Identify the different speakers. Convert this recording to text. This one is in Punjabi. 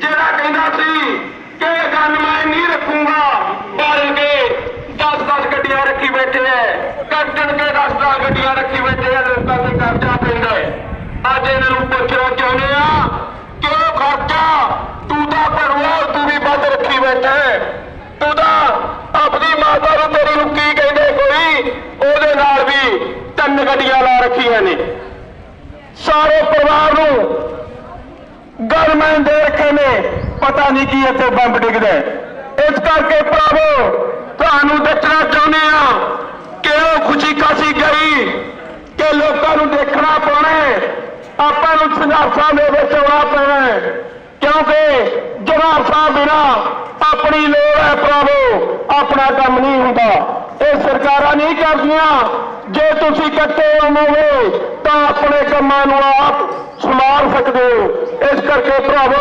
Speaker 1: ਜਿਹੜਾ ਕਹਿੰਦਾ ਸੀ ਕਿ ਇਹ ਗਨ ਮੈਂ ਨਹੀਂ ਰੱਖੂੰਗਾ ਬਲ ਕੇ 10-10 ਗੱਡੀਆਂ ਰੱਖੀ ਬੈਠੇ ਐ। ਕੱਟਣ ਕੇ 10-10 ਗੱਡੀਆਂ ਰੱਖੀ ਬੈਠੇ ਐ, ਲੋਕਾਂ ਤੇ ਕਰਜ਼ਾ ਪੈਂਦਾ ਹੈ ਅੱਜ ਇਹਨਾਂ ਨੂੰ ਪੁੱਛਣਾ ਚਾਹੁੰਦੇ ਆ? ਕਿਉਂ ਖਰਚਾ? ਤੂੰ ਤਾਂ ਭਰਵਾ ਤੂੰ ਵੀ ਵੱਧ ਰੱਖੀ ਬੈਠਾ ਤੂੰ ਤਾਂ ਆਪਣੀ ਮਾਤਾ ਨੂੰ ਤੇਰੀ ਨੂੰ ਕੀ ਕਹਿੰਦੇ ਕੋਈ? ਉਹਦੇ ਨਾਲ ਵੀ ਤਿੰਨ ਗੱਡੀਆਂ ਲਾ ਰੱਖੀਆਂ ਨੇ। ਸਾਰੇ ਪਰਿਵਾਰ ਨੂੰ ਗਵਰਨਮੈਂਟ ਦੇ ਰੱਖੇ ਨੇ ਪਤਾ ਨਹੀਂ ਕੀ ਇੱਥੇ ਬੰਬ ਡਿੱਗਦਾ ਇਸ ਕਰਕੇ ਭਰਾਵੋ, ਤੁਹਾਨੂੰ ਦੱਸਣਾ ਚਾਹੁੰਦੇ ਆ ਕਿ ਉਹ ਖੁਸ਼ੀ ਕਾਸੀ ਗਈ ਕਿ ਲੋਕਾਂ ਨੂੰ ਦੇਖਣਾ ਪਾਉਣਾ ਆਪਾਂ ਨੂੰ ਸੰਘਰਸ਼ਾਂ ਦੇ ਵਿੱਚ ਆਉਣਾ ਪੈਣਾ ਕਿਉਂਕਿ ਜਨਾਬ ਸਾਹਿਬ ਬਿਨਾ ਆਪਣੀ ਲੋੜ ਹੈ ਭਰਾਵੋ, ਆਪਣਾ ਕੰਮ ਨਹੀਂ ਹੁੰਦਾ। ਇਹ ਸਰਕਾਰਾਂ ਨਹੀਂ ਕਰਦੀਆਂ। ਜੇ ਤੁਸੀਂ ਇਕੱਠੇ ਹੋਵੋਗੇ ਤਾਂ ਆਪਣੇ ਕੰਮਾਂ ਨੂੰ ਆਪ ਸੰਭਾਲ ਸਕਦੇ ਹੋ ਇਸ ਕਰਕੇ ਭਰਾਵੋ